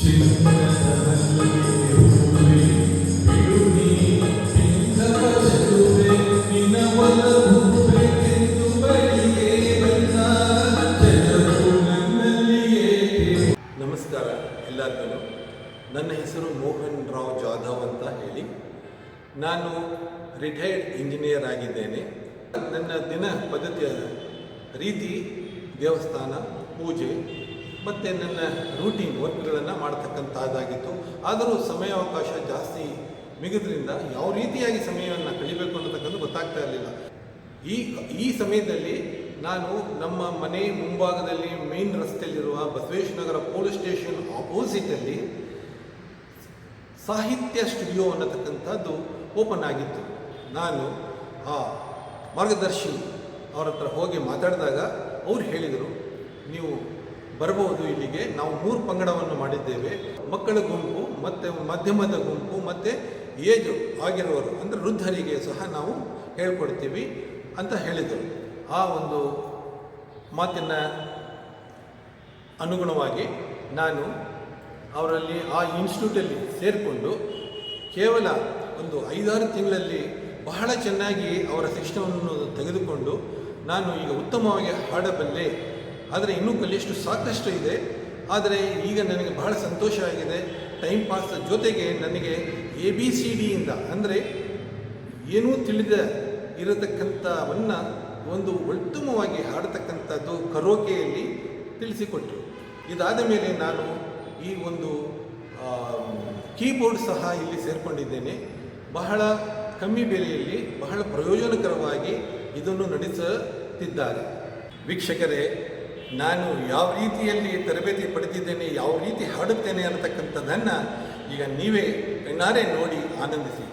ನಮಸ್ಕಾರ ಎಲ್ಲರಿಗೂ ನನ್ನ ಹೆಸರು ಮೋಹನ್ ರಾವ್ ಜಾಧವ್ ಅಂತ ಹೇಳಿ. ನಾನು ರಿಟೈರ್ಡ್ ಇಂಜಿನಿಯರ್ ಆಗಿದ್ದೇನೆ. ನನ್ನ ದಿನ ಪದ್ಧತಿಯ ರೀತಿ, ದೇವಸ್ಥಾನ, ಪೂಜೆ ಮತ್ತು ನನ್ನ ರೂಟೀನ್ ವರ್ಕ್ಗಳನ್ನು ಮಾಡ್ತಕ್ಕಂಥದ್ದಾಗಿತ್ತು. ಆದರೂ ಸಮಯಾವಕಾಶ ಜಾಸ್ತಿ ಮಿಗಿದ್ರಿಂದ ಯಾವ ರೀತಿಯಾಗಿ ಸಮಯವನ್ನು ಕಳಿಬೇಕು ಅನ್ನತಕ್ಕಂಥ ಗೊತ್ತಾಗ್ತಾ ಇರಲಿಲ್ಲ. ಈ ಈ ಸಮಯದಲ್ಲಿ ನಾನು ನಮ್ಮ ಮನೆ ಮುಂಭಾಗದಲ್ಲಿ ಮೇನ್ ರಸ್ತೆಯಲ್ಲಿರುವ ಬಸವೇಶ್ವನಗರ ಪೊಲೀಸ್ ಸ್ಟೇಷನ್ ಆಪೋಸಿಟಲ್ಲಿ ಸಾಹಿತ್ಯ ಸ್ಟುಡಿಯೋ ಅನ್ನತಕ್ಕಂಥದ್ದು ಓಪನ್ ಆಗಿತ್ತು. ನಾನು ಆ ಮಾರ್ಗದರ್ಶಿ ಅವರ ಹತ್ರ ಹೋಗಿ ಮಾತಾಡಿದಾಗ ಅವ್ರು ಹೇಳಿದರು ಬರಬಹುದು ಇಲ್ಲಿಗೆ. ನಾವು ಮೂರು ಪಂಗಡವನ್ನು ಮಾಡಿದ್ದೇವೆ. ಮಕ್ಕಳ ಗುಂಪು, ಮತ್ತು ಮಧ್ಯಮದ ಗುಂಪು, ಮತ್ತು ಏಜ್ ಆಗಿರುವವರು, ಅಂದರೆ ವೃದ್ಧರಿಗೆ ಸಹ ನಾವು ಹೇಳ್ಕೊಡ್ತೀವಿ ಅಂತ ಹೇಳಿದರು. ಆ ಒಂದು ಮಾತಿನ ಅನುಗುಣವಾಗಿ ನಾನು ಅವರಲ್ಲಿ ಆ ಇನ್ಸ್ಟಿಟ್ಯೂಟಲ್ಲಿ ಸೇರಿಕೊಂಡು ಕೇವಲ ಒಂದು ಐದಾರು ತಿಂಗಳಲ್ಲಿ ಬಹಳ ಚೆನ್ನಾಗಿ ಅವರ ಶಿಕ್ಷಣವನ್ನು ತೆಗೆದುಕೊಂಡು ನಾನು ಈಗ ಉತ್ತಮವಾಗಿ ಹಾಡಬಲ್ಲೆ ಆದರೆ ಇನ್ನೂ ಕಲಿಯಷ್ಟು ಸಾಕಷ್ಟು ಇದೆ. ಆದರೆ ಈಗ ನನಗೆ ಬಹಳ ಸಂತೋಷ ಆಗಿದೆ. ಟೈಮ್ ಪಾಸ್ ಜೊತೆಗೆ ನನಗೆ ಎ ಬಿ ಸಿ ಡಿಯಿಂದ ಅಂದರೆ ಏನೂ ತಿಳಿದ ಇರತಕ್ಕಂಥವನ್ನು ಒಂದು ಉತ್ತಮವಾಗಿ ಹಾಡತಕ್ಕಂಥದ್ದು ಕರೋಕೆಯಲ್ಲಿ ತಿಳಿಸಿಕೊಟ್ಟರು ಇದಾದ ಮೇಲೆ ನಾನು ಈ ಒಂದು ಕೀಬೋರ್ಡ್ ಸಹ ಇಲ್ಲಿ ಸೇರಿಕೊಂಡಿದ್ದೇನೆ. ಬಹಳ ಕಮ್ಮಿ ಬೆಲೆಯಲ್ಲಿ, ಬಹಳ ಪ್ರಯೋಜನಕರವಾಗಿ ಇದನ್ನು ನಡೆಸುತ್ತಿದ್ದಾರೆ. ವೀಕ್ಷಕರೇ ನಾನು ಯಾವ ರೀತಿಯಲ್ಲಿ ತರಬೇತಿ ಪಡೆದಿದ್ದೇನೆ ಯಾವ ರೀತಿ ಹಾಡುತ್ತೇನೆ ಅನ್ನತಕ್ಕಂಥದ್ದನ್ನು ಈಗ ನೀವೇ ಕಣ್ಣಾರೆ ನೋಡಿ ಆನಂದಿಸಿ.